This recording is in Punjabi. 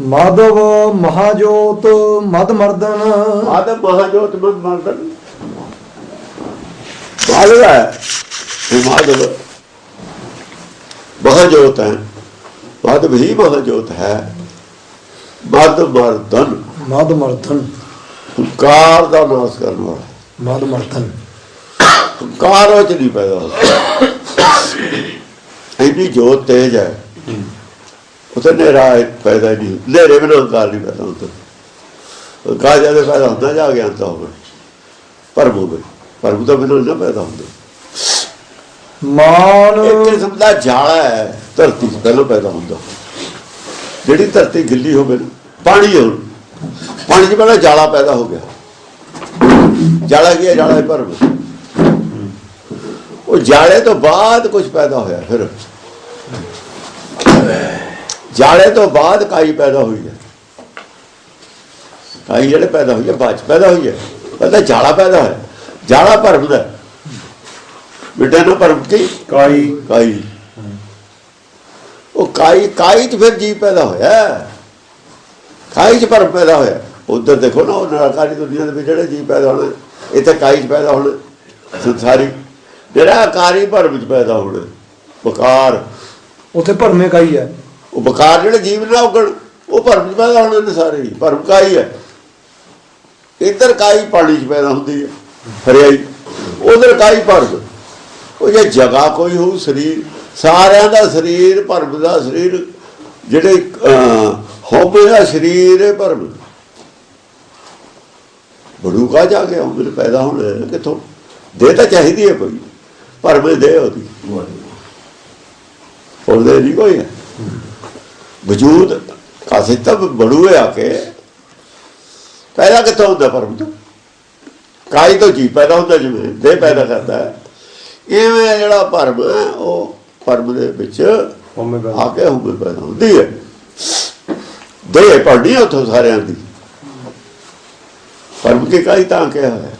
ਮਾਧਵ ਮਹਾਜੋਤ ਮਦ ਮਰਦਨ। ਆਦਮ ਮਹਾਜੋਤ ਮਨ ਮਰਦਨ? ਮਾਧਵ ਹੈ। ਇਹ ਮਾਧਵ। ਮਹਾਜੋਤ ਹੈ। ਮਾਧਵ ਹੀ ਮਹਾਜੋਤ ਹੈ। ਮਦ ਮਰਦਨ। ਮਦ ਮਰਦਨ। ਕਾਰ ਦਾ ਨਾਸ ਕਰਨ ਵਾਲਾ। ਮਦ ਮਰਦਨ। ਕਾਰ ਵਿੱਚ ਨਹੀਂ ਪੈਦਾ ਹੁੰਦਾ। ਇੰਨੀ ਜੋਤ ਤੇਜ ਹੈ। ਉਤੇ ਨੇਰਾ ਪੈਦਾ ਹੀ ਨਹੀਂ ਨੇਰੇ ਬਿਨਾਂ ਕਾਰ ਨਹੀਂ ਪੈਦਾ ਹੁੰਦਾ ਕਾਰ ਜਦ ਪੈਦਾ ਹੁੰਦਾ ਜਾ ਗਿਆ ਤਾਂ ਹੋਵੇ। ਪਰਮ ਹੋਵੇ ਪਰਮ ਤੋਂ ਬਿਨਾਂ ਨਾ ਪੈਦਾ ਹੁੰਦਾ। ਮਾਨ ਇੱਕ ਕਿਸਮ ਦਾ ਜਾਲਾ ਹੈ ਧਰਤੀ ਪਹਿਲਾਂ ਪੈਦਾ ਹੁੰਦਾ। ਜਿਹੜੀ ਧਰਤੀ ਗਿੱਲੀ ਹੋਵੇ ਪਾਣੀ ਹੋਣ ਪਾਣੀ 'ਚ ਪਹਿਲਾਂ ਜਾਲਾ ਪੈਦਾ ਹੋ ਗਿਆ। ਜਾਲਾ ਕੀ ਹੈ? ਜਾਲਾ ਹੈ ਭਰਮ ਉਹ ਜਾਲੇ ਤੋਂ ਬਾਅਦ ਕੁਝ ਪੈਦਾ ਹੋਇਆ ਫਿਰ। ਜਾਲੇ ਤੋਂ ਬਾਅਦ ਕਾਈ ਪੈਦਾ ਹੋਈ ਹੈ। ਕਾਈ ਜਿਹੜੇ ਪੈਦਾ ਹੋਈ ਹੈ ਬਾਅਦ ਪੈਦਾ ਹੋਈ ਹੈ। ਪਹਿਲਾਂ ਜਾਲਾ ਪੈਦਾ ਹੋਇਆ ਜਾਲਾ ਭਰਮ ਦਾ ਬਿਟਾ ਨਾ ਭਰਮ ਕੀ? ਕਾਈ। ਕਾਈ। ਉਹ ਕਾਈ ਕਾਈ ਚ ਫਿਰ ਜੀਵ ਪੈਦਾ ਹੋਇਆ ਕਾਈ ਚ ਭਰਮ ਪੈਦਾ ਹੋਇਆ ਉਧਰ ਦੇਖੋ ਨਾ ਉਹ ਨਿਰਾਕਾਰੀ ਦੁਨੀਆ ਦੇ ਵਿੱਚ ਜਿਹੜੇ ਜੀਵ ਪੈਦਾ ਹੋਣੇ ਇੱਥੇ ਕਾਈ ਚ ਪੈਦਾ ਹੋਣੇ ਸੰਸਾਰੀ। ਨਿਰਾਕਾਰੀ ਭਰਮ ਚ ਪੈਦਾ ਹੋਣੇ ਬਕਾਰ ਉਥੇ ਭਰਮੇ ਕਾਈ ਹੈ। ਬਕਾਰ ਜਿਹੜੇ ਜੀਵ ਨਾ ਉਗਣ ਉਹ ਭਰਮ ਚ ਪੈਦਾ ਹੋਣੇ ਨੇ ਸਾਰੇ ਹੀ ਭਰਮ ਕਾਈ ਹੈ? ਇੱਧਰ ਕਾਈ ਪਾਣੀ ਚ ਪੈਦਾ ਹੁੰਦੀ ਹੈ? ਹਰਿਆਈ। ਉਧਰ ਕਾਈ ਭਰਮ? ਉਹ ਜੇ ਜਗਾ ਕੋਈ ਹੋਊ ਸਰੀਰ ਸਾਰਿਆਂ ਦਾ ਸਰੀਰ ਭਰਮ ਦਾ ਸਰੀਰ ਜਿਹੜੇ ਹੋਵੇ ਦਾ ਸਰੀਰ ਹੈ ਭਰਮ। ਬੜੂ ਕਾ ਜਾ ਕੇ ਹੋਵੇ ਪੈਦਾ ਹੋਣਾ ਕਿੱਥੋਂ? ਦੇ ਤਾਂ ਚਾਹੀਦੀ ਹੈ ਕੋਈ। ਭਰਮ ਦੇ ਉਹਦੀ। ਉਹਦੇ ਨਹੀਂ ਕੋਈ ਹੈ। ਵਜੂਦ ਕਾਸੇ ਤਬ ਹੈ ਆ ਕੇ ਪੈਦਾ ਕਿੱਥੋਂ ਹੁੰਦਾ ਭਰਮ ਤੋਂ? ਕਾਈ ਤੋਂ ਜੀ ਪੈਦਾ ਹੁੰਦਾ ਜਿਵੇਂ ਦੇ ਪੈਦਾ ਕਰਦਾ ਹੈ। ਇਵੇਂ ਜਿਹੜਾ ਭਰਮ ਹੈ ਉਹ ਭਰਮ ਦੇ ਵਿੱਚ ਆ ਕੇ ਹੁਬੇ ਪੈਦਾ ਹੁੰਦੀ ਹੈ। ਦੇ ਪੜਨੀ ਉਥੋਂ ਸਾਰਿਆਂ ਦੀ। ਭਰਮ ਕੇ ਕਾਈ ਤਾਂ ਕਿਹਾ ਹੈ?